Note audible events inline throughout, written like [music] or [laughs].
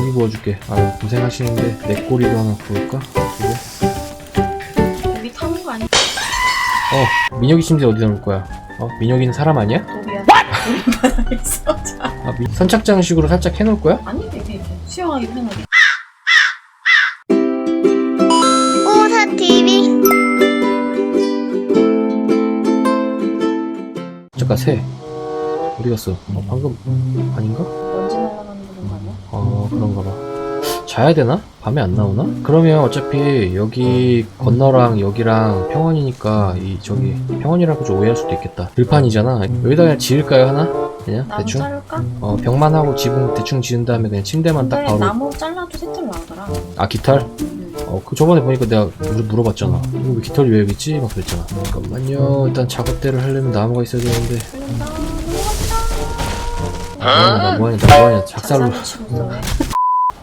고기 구워줄게. 아 고생하시는데 내 꼬리도 하나 구울까? 여기 타는 거 아니야? 어 민혁이 침대 어디다 놓을 거야? 어 민혁이는 사람 아니야? 도비야. 우리 있어. 자. 아 미- 선착장식으로 살짝 해놓을 거야? 아니 이렇게 이렇게 수영하기 편하게. 오사 TV 잠깐 새 어디 갔어? 어 방금 아닌가? 먼지 날 그런가 봐. 자야 되나? 밤에 안 나오나? 그러면 어차피 여기 건너랑 여기랑 평원이니까 이 저기 평원이라고 좀 오해할 수도 있겠다. 들판이잖아. 여기다 그냥 지을까요 하나? 그냥 나무 대충? 자를까? 어 벽만 하고 지붕 대충 지은 다음에 그냥 침대만 딱 근데 바로. 나무 잘라도 새털 나오더라. 아 깃털? 음. 어, 그 저번에 보니까 내가 물, 물어봤잖아. 이거 왜 깃털이 왜 여기 있지? 막 그랬잖아. 잠깐만요. 일단 작업대를 하려면 나무가 있어야 되는데. 흘른다. 뭐하냐, 나 뭐하냐. 작살로.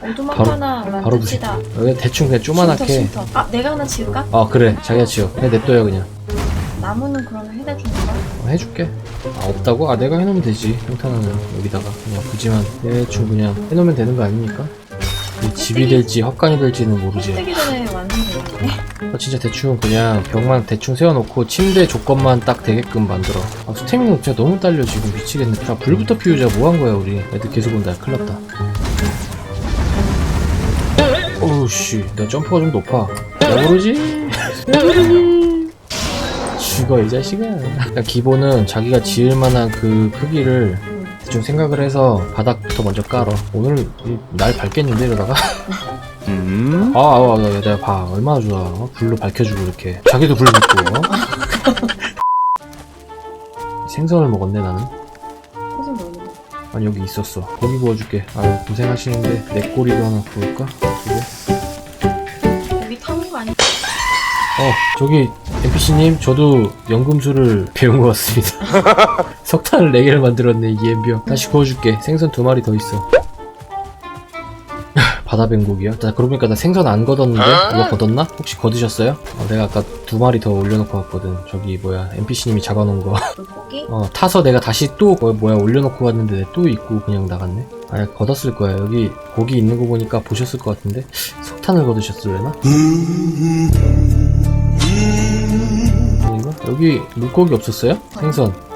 오두막 바로- 하나 바로 만듭시다. 여기 대충 그냥 쪼만하게. 쉼터, 쉼터. 아 내가 하나 지을까? 아, 그래. 자기가 지어. 그냥 냅둬요, 그냥. 나무는 그러면 해다 주는 거야? 어, 해줄게. 아, 없다고? 아, 내가 해놓으면 되지. 평탄하는 여기다가. 그냥 굳이만 대충 그냥 해놓으면 되는 거 아닙니까? 집이 될지 헛간이 될지는 모르지. 뜨기 전에 완성되겠네. 아, 진짜 대충 그냥 벽만 대충 세워놓고 침대 조건만 딱 되게끔 만들어. 아, 스태미나 진짜 너무 딸려 지금 미치겠네. 자, 불부터 피우자. 뭐 한 거야 우리? 애들 계속 온다. 큰일 났다. 어우씨, 내 점프가 좀 높아. 왜 모르지? 왜? 죽어 이 자식아. 기본은 자기가 지을 만한 그 크기를 음. 대충 생각을 해서 바닥부터 먼저 깔어. 오늘 이- 날 밝겠는데 이러다가? [laughs] 아, 아, 아, 내가 봐. 얼마나 좋아. 어? 불로 밝혀주고, 이렇게. 자기도 불 붙고, 어? [laughs] 생선을 먹었네, 나는. 노는 거? 아니, 여기 있었어. 고기 구워줄게. 아 고생하시는데, 내 꼬리도 하나 구울까? 두 개? 여기 타는 거 아니야? 어, 저기, NPC님, 저도 연금술을 [laughs] 배운 것 같습니다. 석탄을 4개를 만들었네, 이 엠비어. 다시 구워줄게. 생선 두 마리 더 있어. 바다뱅고기야? 나 그러고 보니까 나 생선 안 걷었는데? 누가 걷었나? 혹시 걷으셨어요? 어, 내가 아까 두 마리 더 올려놓고 왔거든. 저기 뭐야 NPC님이 잡아놓은 거. 물고기? [laughs] 어, 타서 내가 다시 또 뭐, 뭐야 올려놓고 갔는데 또 있고 그냥 나갔네. 아니 걷었을 거야. 여기 고기 있는 거 보니까 보셨을 것 같은데 석탄을 걷으셨을래나? 아닌가? 여기 물고기 없었어요? 생선.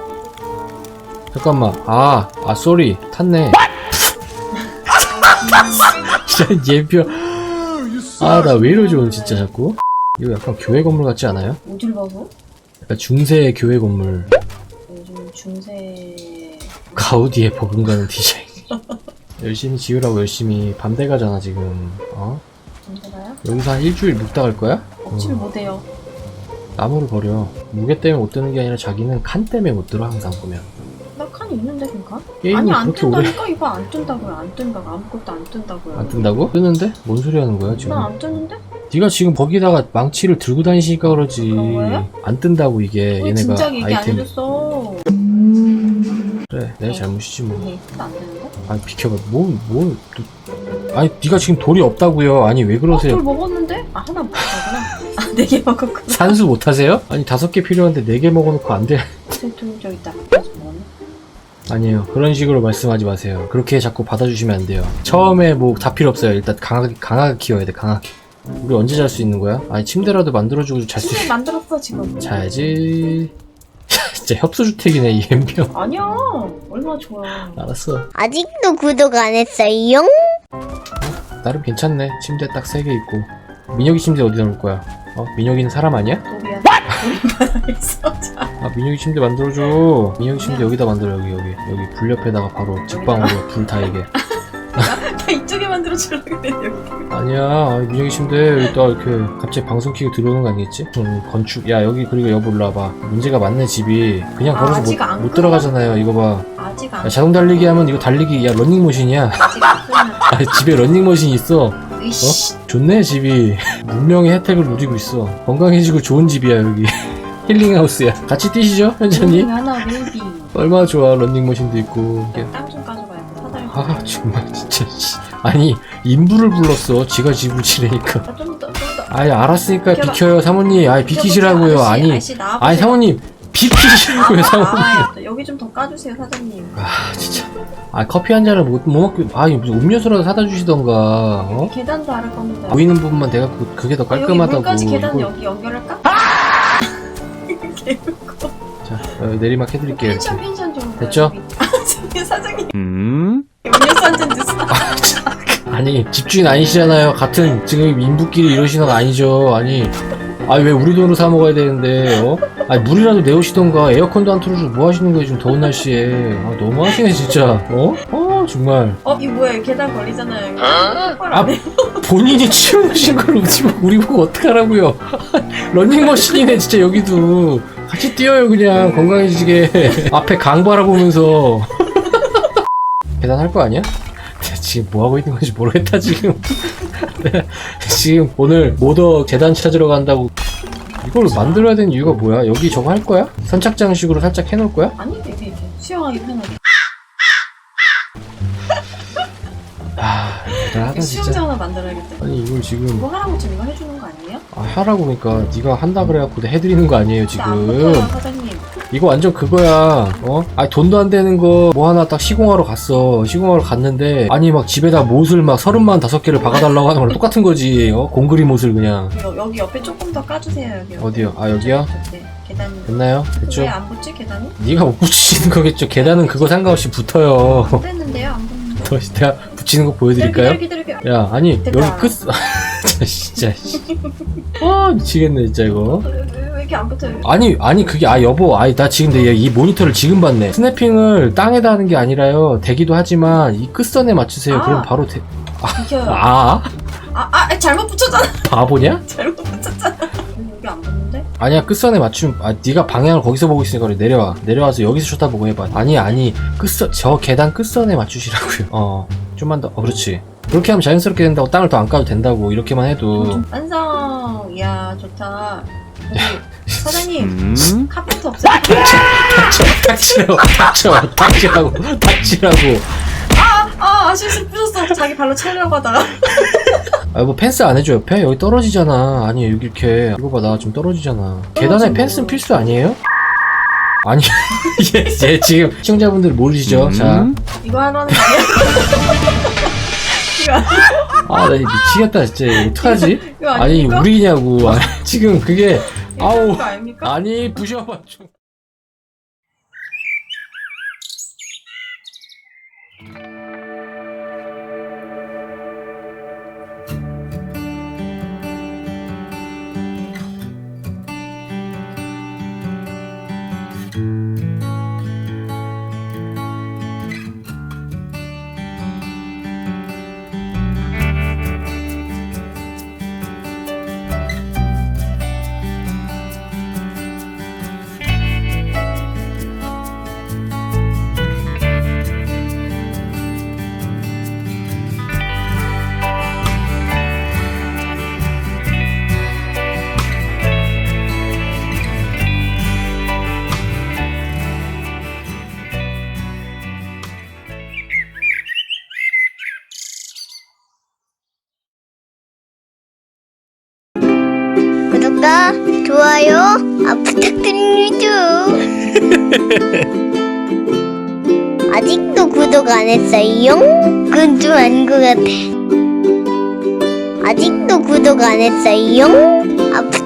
잠깐만. 아, 아 쏘리 탔네. [laughs] 진짜 예표. 아 나 왜 이러지 오늘 진짜 자꾸. 이거 약간 교회 건물 같지 않아요? 어딜 봐서? 약간 중세 교회 건물. 요즘 중세 가우디에 버금가는 디자인. 열심히 지으라고 열심히 밤대 가잖아 지금. 어? 여기서 한 일주일 묵다 갈 거야? 억지를 어. 못해요. 나무를 버려. 무게 때문에 못 드는 게 아니라 자기는 칸 때문에 못 들어 항상 보면. 나 칸이 있는데 그니까? 게임이 아니 안 그렇게 오래 뜬다니까 이거 안 뜬다고요 안 뜬다고 아무것도 안 뜬다고요 안 뜬다고? 뜨는데? 뭔 소리 하는 거야 지금? 난안 뜨는데? 네가 지금 거기다가 망치를 들고 다니시니까 그러지. 그런 거예요? 안 뜬다고 이게 왜 얘네가 진작 얘기 안 아이템. 해줬어 그래 내 잘못이지 뭐. 네, 안 되는데? 아니 비켜봐. 뭐 뭐. 또... 아니 네가 지금 돌이 없다고요. 아니 왜 그러세요? 어, 돌 먹었는데? 아 하나 먹었구나 [laughs] 아 네 개 먹었구나 산수 못 하세요? 아니 다섯 개 필요한데 네 개 먹어놓고 안 돼. 돌 저기 있다 그래서 먹었네 아니에요. 그런 식으로 말씀하지 마세요. 그렇게 자꾸 받아주시면 안 돼요. 처음에 뭐 다 필요 없어요. 일단 강하게, 강하게 키워야 돼, 강하게. 우리 언제 잘 수 있는 거야? 아니, 침대라도 만들어주고 잘 수, 침대 만들었어 지금 자야지. [laughs] 진짜 협소주택이네, 이 엠병. 아니야 얼마나 좋아 알았어. 아직도 구독 안 했어요? 나름 괜찮네. 침대 딱 세 개 있고. 민혁이 침대 어디다 놓을 거야? 어? 민혁이는 사람 아니야? 도비야 우리 있어 [laughs] 자 아, 민혁이 침대 만들어줘. 민혁이 침대 여기다 만들어, 여기, 여기. 여기 불 옆에다가 바로 직방으로 불 다이게. 나 [laughs] 이쪽에 만들어 주려고 그랬는데 여기. 아니야. 아, 민혁이 침대 여기다 이렇게 갑자기 방송 키고 들어오는 거 아니겠지? 음, 건축. 야 여기 그리고 여보 일로 와봐. 문제가 많네 집이. 그냥 아, 걸어서 아직 못, 안 못? 들어가잖아요 이거 봐. 아직 야, 안 자동 달리기 하면 이거 달리기 야 런닝머신이야. 아직 안 끝났어 [laughs] 아, 집에 런닝머신 있어. 으이씨. 좋네 집이. [laughs] 문명의 혜택을 누리고 있어. 건강해지고 좋은 집이야 여기 힐링하우스야 같이 뛰시죠 하나 베이비 얼마나 좋아 런닝머신도 있고 이게 돼 사다리 아 정말 진짜 씨. 아니 인부를 불렀어 지가 집을 치래니까 아, 좀 더, 좀 더. 아니 알았으니까 비켜봐. 비켜요 사모님 아니 비키시라고요 아저씨, 아니 아저씨 나와보세요. 아니 사모님 왜 사먹 아, 여기 좀 더 까주세요 사장님. 아 진짜 아 커피 한 잔을 못, 못 먹고 아니 무슨 음료수라도 사다 주시던가 어? 계단도 아래 겁니다. 보이는 부분만 대갖고 그게 더 어, 여기 깔끔하다고 물까지 계단 이걸- 여기 연결할까? 자 어, 내리막 해드릴게요 펜션 펜션 좀. 됐죠? 아, 저기 사장님. 음료수 한잔 드세요. 아니 집주인 아니시잖아요 같은 지금 인부끼리 이러시는 거 아니죠 아니 아니 왜 우리 돈으로 사 먹어야 되는데 어? 아니 물이라도 내오시던가 에어컨도 안 틀어주고 뭐 하시는 거예요 지금 더운 날씨에 아 너무 하시네 진짜 어? 어 정말 어, 이 뭐야? 계단 걸리잖아요. 똑바로 아안 해. [laughs] 본인이 치우신 걸 우리 보고 우리 보고 어떡하라고요 [laughs] 런닝머신이네 진짜 여기도 같이 뛰어요 그냥 건강해지게 [laughs] 앞에 강 바라보면서 계단 할 거 아니야? 내가 지금 뭐 하고 있는 건지 모르겠다 지금 내가 지금 오늘 모더 재단 찾으러 간다고 이걸 만들어야 되는 이유가 뭐야 여기 저거 할 거야? 선착장식으로 살짝 해놓을 거야? 아니, 이게 이렇게 수영하기 편하게. 대단하다 수영장 하나 만들어야겠다. 아니 이걸 지금 이거 하라고 지금 이거 해주는 거 아니에요? 아, 하라고 그러니까 네가 한다 그래갖고 내가 해드리는 거 아니에요 안 지금 붙어요, 사장님. 이거 완전 그거야 어? 아니 돈도 안 되는 거 뭐 하나 딱 시공하러 갔어 시공하러 갔는데 아니 막 집에다 못을 막 서른만 다섯 개를 박아달라고 하는 거랑 똑같은 거지 어? 공그리 못을 그냥 여, 여기 옆에 조금 더 까주세요, 여기. 어디요? 아, 여기요? 네, 계단이. 됐나요? 됐죠? 왜안 붙지, 계단이? 네가 못 붙이시는 거겠죠 계단은 그거 상관없이 붙어요 안 됐는데요, 안 붙는데. [laughs] 더 내가 붙이는 거 보여드릴까요? 기다려, 기다려, 기다려. 야 아니 됐다. 여기 끝 [laughs] 자, 진짜 씨. 아 미치겠네 진짜 이거 왜, 왜, 왜 이렇게 안 붙어요? 아니 아니 그게 아 여보 아니 나 지금 내 이 모니터를 지금 봤네 스냅핑을 땅에다 하는 게 아니라요 되기도 하지만 이 끝선에 맞추세요 아. 그럼 바로 돼... 비켜요. 아 아, 아, 잘못 붙였잖아. 바보냐? [laughs] 잘못 붙였잖아. 여기 안 붙는데? 아니야 끝선에 맞춤 아 네가 방향을 거기서 보고 있으니까 그래 내려와 내려와서 여기서 쳐다보고 해봐 아니 아니 끝선 저 계단 끝선에 맞추시라고요 [laughs] 어 좀만 더 어 그렇지 그렇게 하면 자연스럽게 된다고 땅을 더 안 까도 된다고 이렇게만 해도 완성. 이야, 좋다. 사장님, 음? 카페트 없어요? [laughs] 닥치라고 닥쳐 닥치라고 닥치라고 아, 아, 실수 부셨어. 자기 발로 차려고 하다가. [laughs] 아 뭐 펜스 안 해줘 옆에? 여기 떨어지잖아 아니 여기 이렇게 이거 봐 나 좀 떨어지잖아 계단에. 펜스는 필수 아니에요? 아니 [laughs] 얘, 얘 지금 시청자분들 모르시죠? 자 이거 하라는 [laughs] 거 아니야? 아, 나 미치겠다, 진짜. 어떡하지? 이거 아니, 아닙니까? 우리냐고. 아니, [laughs] 지금 그게, 아우. 아닙니까? 아니, 부셔봐, 좀. 좋아요 아, 부탁드립니다. [laughs] 아직도 구독 안 했어요? 그건 좀 아닌 것 같아. 아직도 구독 안 했어요? 아 부탁